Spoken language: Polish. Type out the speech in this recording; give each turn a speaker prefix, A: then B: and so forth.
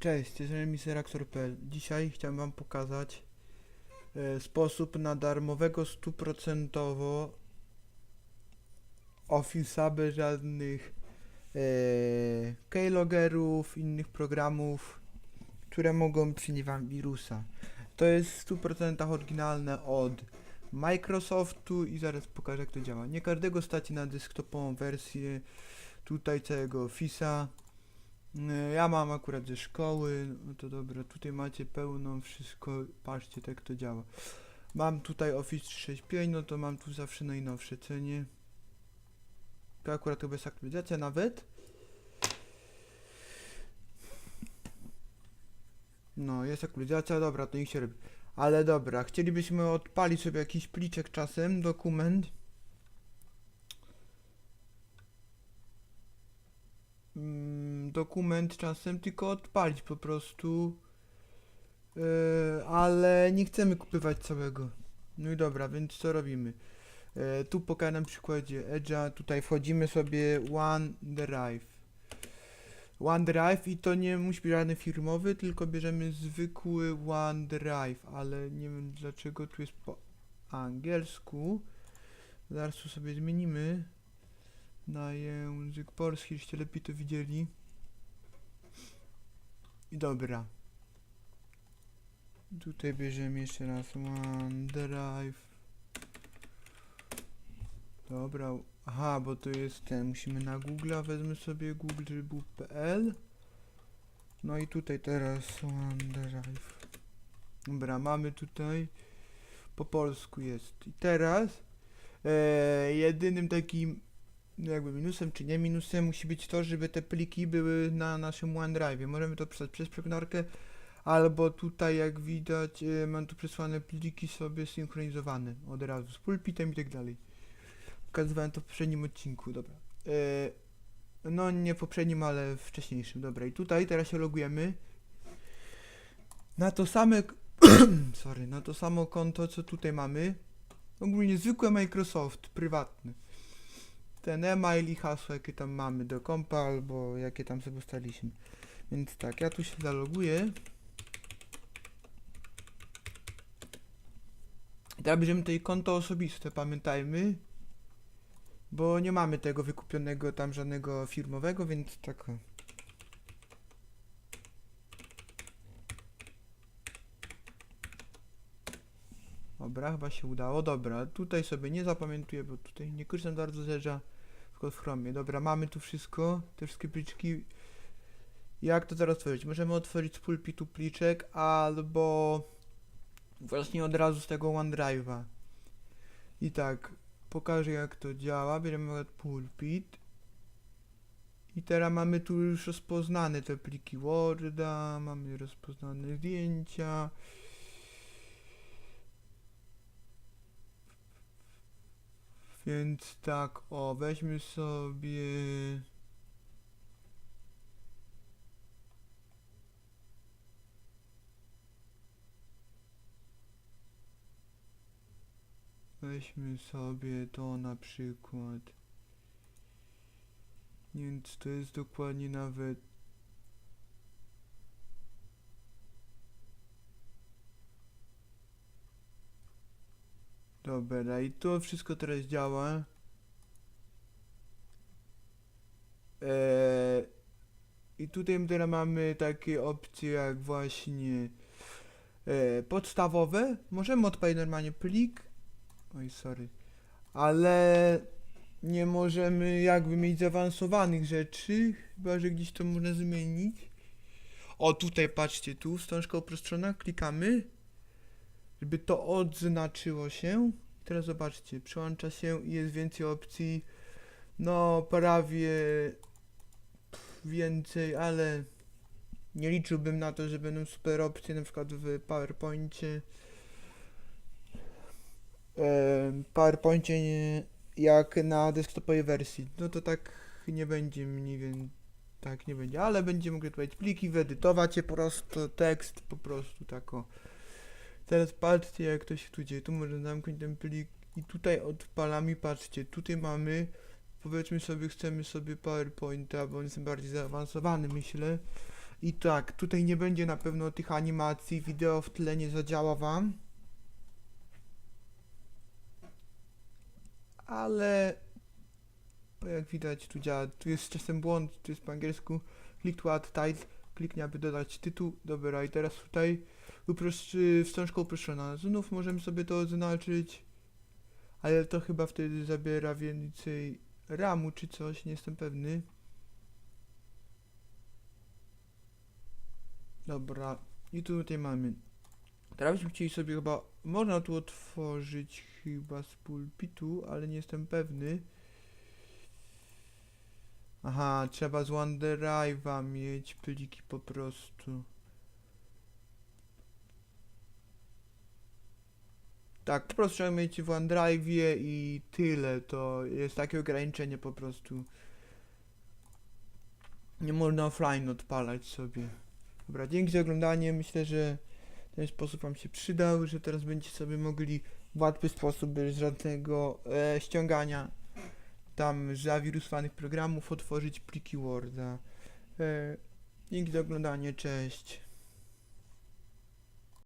A: Cześć, jestem Miseraxor.pl. Dzisiaj chciałem wam pokazać e, sposób na darmowego stuprocentowo Office'a bez żadnych e, keylogerów, innych programów, które mogą przynieść wam wirusa. To jest w 100% oryginalne od Microsoftu i zaraz pokażę jak to działa. Nie każdego stać na desktopową wersję tutaj całego Office'a. Nie, Ja mam akurat ze szkoły, no to dobra, tutaj macie pełną wszystko, patrzcie tak to działa. Mam tutaj Office 365, no to mam tu zawsze najnowsze cenie. To akurat chyba jest aktualizacja nawet. No, jest aktualizacja, dobra, to niech się robi. Ale dobra, chcielibyśmy odpalić sobie jakiś pliczek czasem, dokument. Dokument czasem tylko odpalić po prostu. Yy, ale nie chcemy kupywać całego. No i dobra, więc co robimy? Yy, tu pokażę na przykładzie Edge'a, tutaj wchodzimy sobie OneDrive. OneDrive i to nie musi być żadny firmowy, tylko bierzemy zwykły OneDrive, ale nie wiem dlaczego tu jest po angielsku. Zaraz tu sobie zmienimy na język polski, żeście lepiej to widzieli. I dobra. Tutaj bierzemy jeszcze raz OneDrive. Dobra. Aha, bo to jest ten. Musimy na Google, wezmę sobie google, żeby był PL. No i tutaj teraz OneDrive. Dobra, mamy tutaj. Po polsku jest. I teraz e, jedynym takim jakby minusem czy nie minusem musi być to, żeby te pliki były na naszym OneDrive. Możemy to przesłać przez przeglądarkę, albo tutaj jak widać e, mam tu przesłane pliki sobie synchronizowane od razu z pulpitem i tak dalej. Pokazywałem to w poprzednim odcinku, dobra. E, no nie poprzednim, ale wcześniejszym, dobra. I tutaj teraz się logujemy na to same sorry, na to samo konto co tutaj mamy. Ogólnie zwykłe Microsoft, prywatne ten e-mail i hasło, jakie tam mamy do kompa, albo jakie tam sobie ustaliliśmy. Więc tak, ja tu się zaloguję. I teraz bierzemy tutaj konto osobiste, pamiętajmy. Bo nie mamy tego wykupionego tam żadnego firmowego, więc tak. Dobra, chyba się udało. Dobra, tutaj sobie nie zapamiętuję, bo tutaj nie korzystam bardzo z Edge'a, tylko w Chromie. Dobra, mamy tu wszystko, te wszystkie pliczki. Jak to teraz otworzyć? Możemy otworzyć z pulpitu pliczek, albo właśnie od razu z tego OneDrive'a. I tak, pokażę jak to działa. Bierzemy pulpit. I teraz mamy tu już rozpoznane te pliki Worda, mamy rozpoznane zdjęcia. Więc tak, o, weźmy sobie. Weźmy sobie to na przykład. Więc to jest dokładnie nawet. Dobra, i to wszystko teraz działa. Eee, I tutaj teraz mamy takie opcje jak właśnie e, podstawowe. Możemy odpalić normalnie plik. Oj, sorry. Ale nie możemy jakby mieć zaawansowanych rzeczy, chyba że gdzieś to można zmienić. O, tutaj patrzcie, tu wstążka uproszczona, klikamy żeby to odznaczyło się. Teraz zobaczcie, przełącza się i jest więcej opcji. No, prawie więcej, ale nie liczyłbym na to, że będą super opcje, na przykład w PowerPoincie. PowerPoincie jak na desktopowej wersji. No to tak nie będzie mniej więcej. Tak nie będzie, ale będziemy mogli tutaj pliki, wyedytować je po prostu, tekst po prostu tak o. Teraz patrzcie jak to się tu dzieje. Tu można zamknąć ten plik i tutaj odpalamy, patrzcie, tutaj mamy powiedzmy sobie chcemy sobie PowerPointa, bo on jest bardziej zaawansowany myślę. I tak, tutaj nie będzie na pewno tych animacji, wideo w tle nie zadziała wam. Ale jak widać tu działa, tu jest czasem błąd, tu jest po angielsku click to add title, kliknij aby dodać tytuł, dobra i teraz tutaj uproszczy, wstążka uproszczona, znów możemy sobie to oznaczyć, ale to chyba wtedy zabiera więcej ramu czy coś, nie jestem pewny. Dobra, i tu tutaj mamy. Teraz byśmy chcieli sobie chyba, można tu otworzyć chyba z pulpitu, ale nie jestem pewny. Aha, trzeba z OneDrive'a mieć pliki po prostu. Tak, po prostu trzeba mieć w OneDrive'ie i tyle, to jest takie ograniczenie po prostu. Nie można offline odpalać sobie. Dobra, dzięki za oglądanie. Myślę, że ten sposób Wam się przydał, że teraz będziecie sobie mogli w łatwy sposób, bez żadnego e, ściągania tam zawirusowanych programów, otworzyć pliki Worda. E, dzięki za oglądanie, cześć.